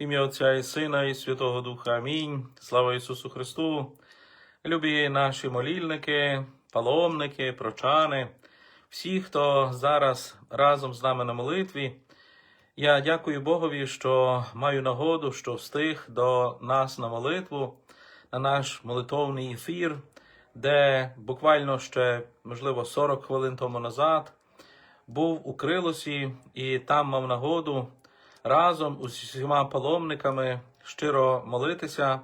ім'я Отця і Сина, і Святого Духа. Амінь. Слава Ісусу Христу. Любі наші молільники, паломники, прочани, всі, хто зараз разом з нами на молитві. Я дякую Богові, що маю нагоду, що встиг до нас на молитву, на наш молитовний ефір, де буквально ще, можливо, 40 хвилин тому назад був у Крилосі і там мав нагоду разом з усіма паломниками щиро молитися,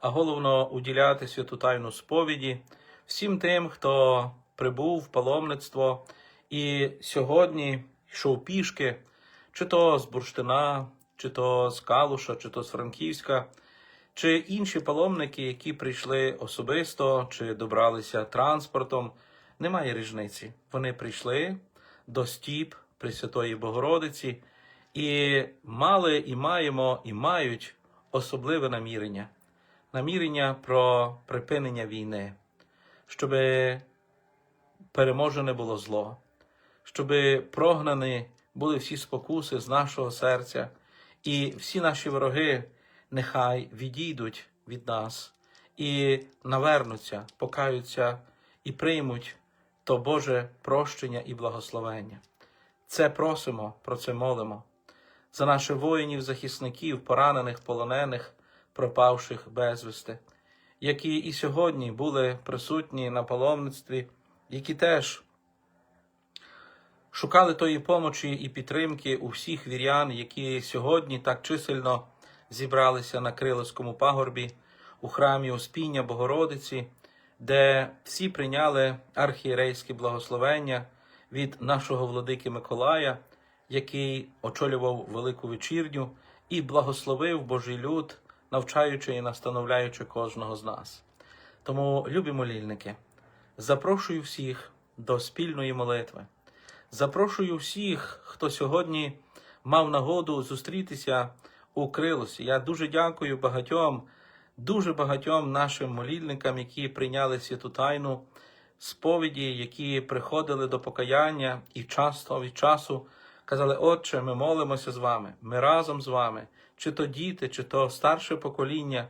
а головно уділяти святу тайну сповіді всім тим, хто прибув в паломництво і сьогодні йшов пішки, чи то з Бурштина, чи то з Калуша, чи то з Франківська, чи інші паломники, які прийшли особисто, чи добралися транспортом. Немає різниці. Вони прийшли до стіп Пресвятої Богородиці і мали, і маємо, і мають особливе намірення намірення про припинення війни, щоб переможене було зло, щоб прогнані були всі спокуси з нашого серця, і всі наші вороги нехай відійдуть від нас і навернуться, покаються і приймуть то Боже прощення і благословення. Це просимо, про це молимо. За наших воїнів, захисників, поранених, полонених, пропавших безвісти, які і сьогодні були присутні на паломництві, які теж шукали тої помочі і підтримки у всіх вірян, які сьогодні так чисельно зібралися на Криловському пагорбі у храмі Успіння Богородиці, де всі прийняли архієрейське благословення від нашого владики Миколая, який очолював велику вечірню і благословив Божий люд, навчаючи і настановляючи кожного з нас. Тому, любі молільники, запрошую всіх до спільної молитви. Запрошую всіх, хто сьогодні мав нагоду зустрітися у Крилосі. Я дуже дякую багатьом, дуже багатьом нашим молільникам, які прийняли святу тайну сповіді, які приходили до покаяння і часто від часу казали: Отче, ми молимося з вами, ми разом з вами, чи то діти, чи то старше покоління.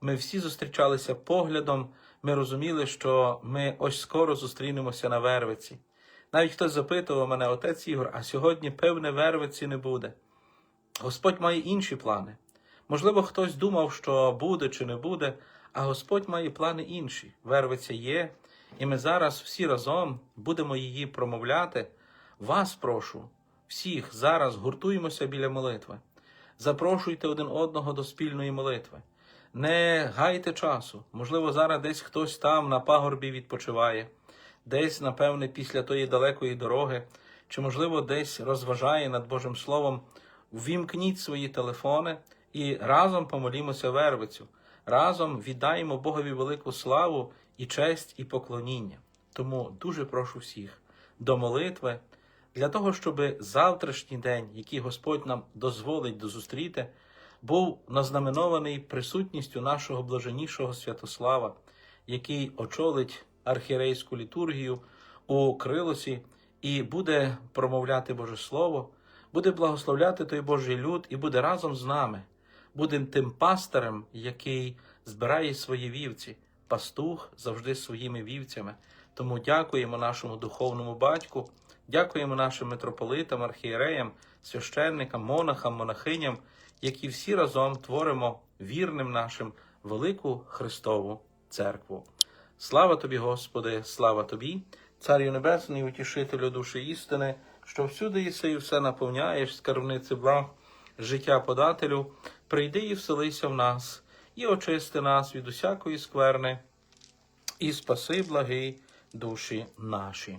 Ми всі зустрічалися поглядом, ми розуміли, що ми ось скоро зустрінемося на Вервиці. Навіть хтось запитував мене, отець Ігор, а сьогодні, певне, Вервиці не буде. Господь має інші плани. Можливо, хтось думав, що буде чи не буде, а Господь має плани інші. Вервиця є, і ми зараз всі разом будемо її промовляти. Вас прошу, всіх зараз гуртуємося біля молитви. Запрошуйте один одного до спільної молитви. Не гайте часу. Можливо, зараз десь хтось там на пагорбі відпочиває, десь, напевне, після тої далекої дороги, чи, можливо, десь розважає над Божим Словом. Ввімкніть свої телефони і разом помолімося вервицю, разом віддаємо Богові велику славу і честь, і поклоніння. Тому дуже прошу всіх до молитви для того, щоб завтрашній день, який Господь нам дозволить дозустріти, був назнаменований присутністю нашого блаженнішого Святослава, який очолить архірейську літургію у Крилосі і буде промовляти Боже Слово, буде благословляти той Божий люд і буде разом з нами, буде тим пастирем, який збирає свої вівці, пастух завжди своїми вівцями. Тому дякуємо нашому духовному батьку, дякуємо нашим митрополитам, архієреям, священникам, монахам, монахиням, які всі разом творимо вірним нашим велику Христову церкву. Слава тобі, Господи, слава тобі, Царю Небесний, утішителю душі істини, що всюди єси і все наповняєш, скарбниці благ, життя подателю, прийди і вселися в нас, і очисти нас від усякої скверни, і спаси благий душі наші.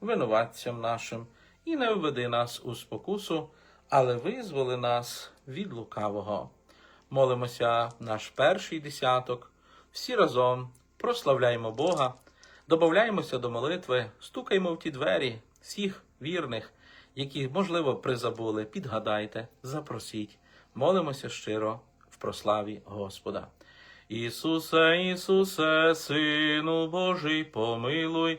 винуватцям нашим, і не введи нас у спокусу, але визволи нас від лукавого. Молимося наш перший десяток, всі разом прославляємо Бога, добавляємося до молитви, стукаємо в ті двері всіх вірних, які, можливо, призабули, підгадайте, запросіть, молимося щиро в прославі Господа. Ісусе, Ісусе, Сину Божий, помилуй,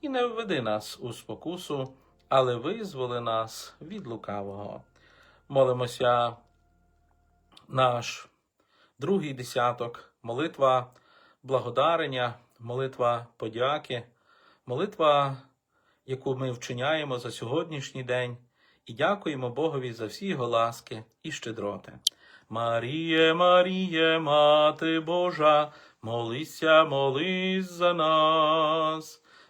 і не введи нас у спокусу, але визволи нас від лукавого. Молимося наш другий десяток, молитва благодарення, молитва подяки, молитва, яку ми вчиняємо за сьогоднішній день, і дякуємо Богові за всі його ласки і щедроти. Маріє, Маріє, Мати Божа, молися, молись за нас.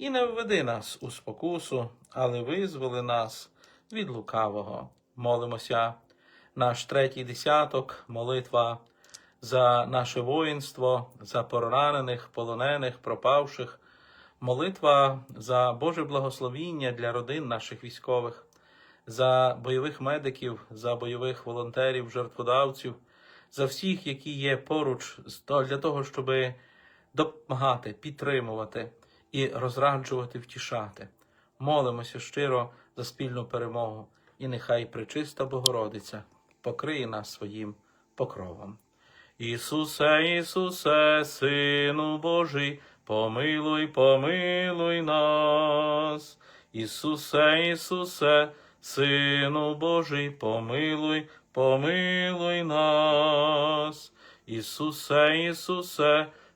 і не введи нас у спокусу, але визволи нас від лукавого. Молимося, наш третій десяток, молитва за наше воїнство, за поранених, полонених, пропавших, молитва за Боже благословіння для родин наших військових, за бойових медиків, за бойових волонтерів, жертводавців, за всіх, які є поруч для того, щоб допомагати, підтримувати і розраджувати, втішати. Молимося щиро за спільну перемогу, і нехай пречиста Богородиця покриє нас своїм покровом. Ісусе, Ісусе, Сину Божий, помилуй, помилуй нас. Ісусе, Ісусе, Сину Божий, помилуй, помилуй нас. Ісусе, Ісусе,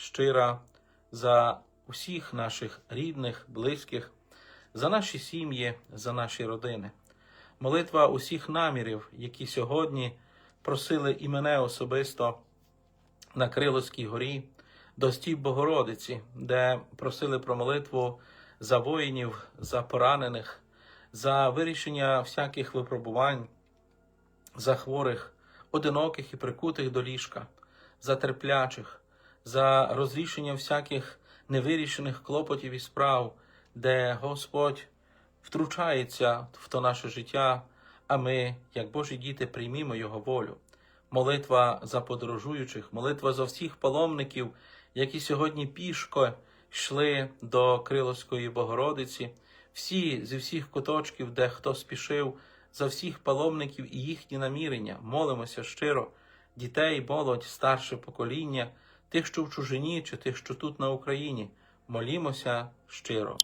щира за усіх наших рідних, близьких, за наші сім'ї, за наші родини. молитва усіх намірів, які сьогодні просили і мене особисто на Криловській горі, до стіп Богородиці, де просили про молитву за воїнів, за поранених, за вирішення всяких випробувань, за хворих, одиноких і прикутих до ліжка, за терплячих, за розрішення всяких невирішених клопотів і справ, де Господь втручається в то наше життя, а ми, як Божі діти, приймімо Його волю. Молитва за подорожуючих, молитва за всіх паломників, які сьогодні пішко йшли до Криловської Богородиці, всі зі всіх куточків, де хто спішив, за всіх паломників і їхні намірення, молимося щиро, дітей, молодь, старше покоління, тих, що в чужині, чи тих, що тут на Україні. Молімося щиро.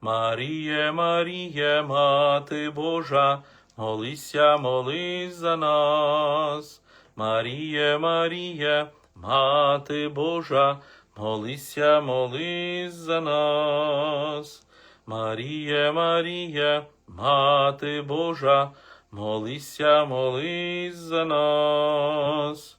Маріє, Маріє, Мати Божа, молися, молись за нас. Маріє, Маріє, Мати Божа, молися, молись за нас. Маріє, Маріє, Мати Божа, молися, молись за нас.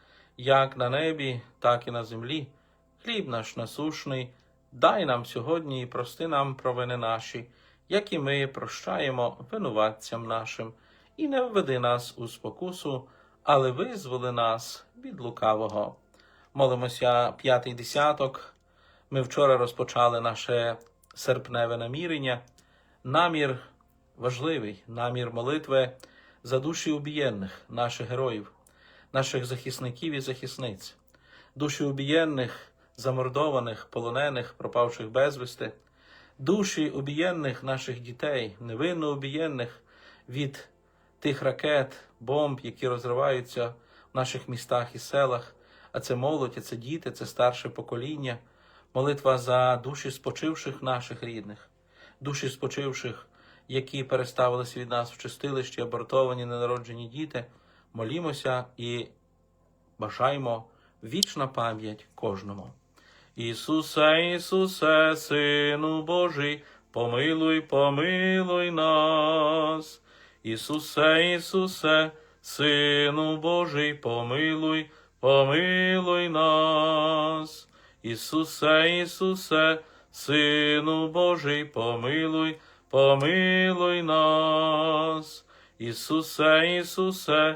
як на небі, так і на землі. Хліб наш насушний, дай нам сьогодні і прости нам провини наші, як і ми прощаємо винуватцям нашим, і не введи нас у спокусу, але визволи нас від лукавого. Молимося п'ятий десяток. Ми вчора розпочали наше серпневе намірення. Намір важливий, намір молитви за душі убієнних, наших героїв, наших захисників і захисниць, душі убієнних, замордованих, полонених, пропавших безвісти, душі убієнних наших дітей, невинно убієнних від тих ракет, бомб, які розриваються в наших містах і селах. А це молодь, а це діти, це старше покоління. Молитва за душі спочивших наших рідних, душі спочивших, які переставились від нас в чистилищі, абортовані, ненароджені діти. Молімося і бажаємо вічна пам'ять кожному. Ісусе, Ісусе, Сину Божий, помилуй, помилуй нас. Ісусе, Ісусе, Сину Божий, помилуй, помилуй нас. Ісусе, Ісусе, Сину Божий, помилуй, помилуй нас. Ісусе, Ісусе,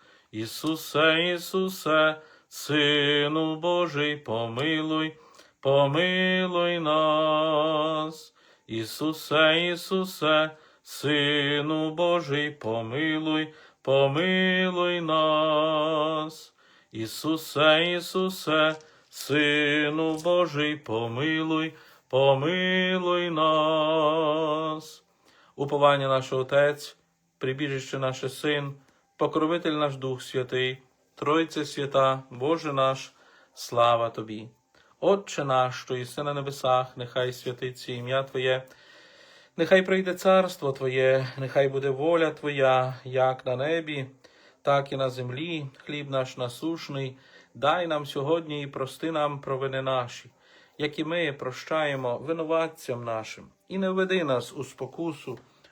Ісусе, Ісусе, Сину Божий, помилуй, помилуй нас. Ісусе, Ісусе, Сину Божий, помилуй, помилуй нас. Ісусе, Ісусе, Сину Божий, помилуй, помилуй нас. Уповання наш Отець, прибіжище наше Син, покровитель наш Дух Святий, Тройце свята, Боже наш, слава Тобі. Отче наш, що єси на небесах, нехай святиться ім'я Твоє, нехай прийде царство Твоє, нехай буде воля Твоя, як на небі, так і на землі. Хліб наш насушний, дай нам сьогодні і прости нам провини наші, як і ми прощаємо винуватцям нашим, і не веди нас у спокусу,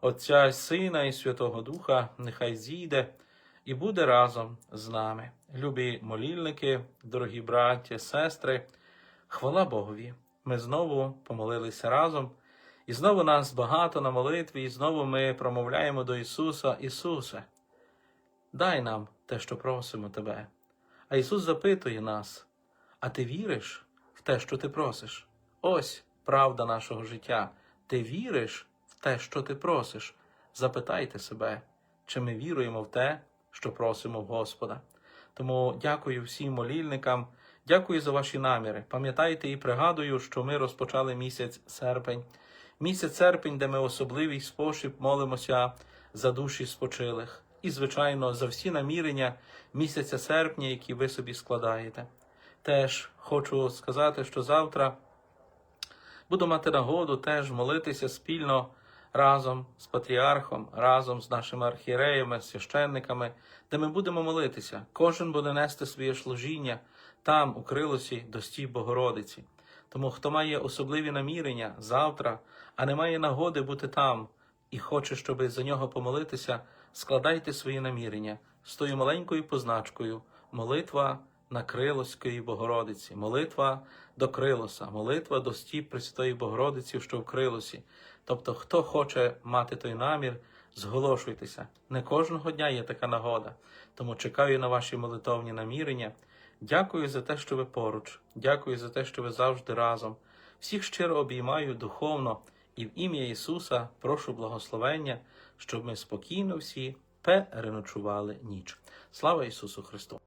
Отця і Сина і Святого Духа, нехай зійде і буде разом з нами. Любі молільники, дорогі браття, сестри, хвала Богові. Ми знову помолилися разом, і знову нас багато на молитві, і знову ми промовляємо до Ісуса, Ісусе, дай нам те, що просимо Тебе. А Ісус запитує нас: а ти віриш в те, що ти просиш? Ось правда нашого життя. Ти віриш те, що ти просиш? Запитайте себе, чи ми віруємо в те, що просимо в Господа. Тому дякую всім молільникам, дякую за ваші наміри. Пам'ятайте і пригадую, що ми розпочали місяць серпень. Місяць серпень, де ми особливий спосіб молимося за душі спочилих. І, звичайно, за всі намірення місяця серпня, які ви собі складаєте. Теж хочу сказати, що завтра буду мати нагоду теж молитися спільно разом з патріархом, разом з нашими архієреями, священниками, де ми будемо молитися. Кожен буде нести своє служіння там, у крилосі, до стів Богородиці. Тому, хто має особливі намірення завтра, а не має нагоди бути там і хоче, щоб за нього помолитися, складайте свої намірення з тою маленькою позначкою молитва на Крилоської Богородиці, молитва до Крилоса, молитва до стіп Пресвятої Богородиці, що в Крилосі. Тобто, хто хоче мати той намір, зголошуйтеся. Не кожного дня є така нагода. Тому чекаю на ваші молитовні намірення. Дякую за те, що ви поруч. Дякую за те, що ви завжди разом. Всіх щиро обіймаю духовно і в ім'я Ісуса прошу благословення, щоб ми спокійно всі переночували ніч. Слава Ісусу Христу!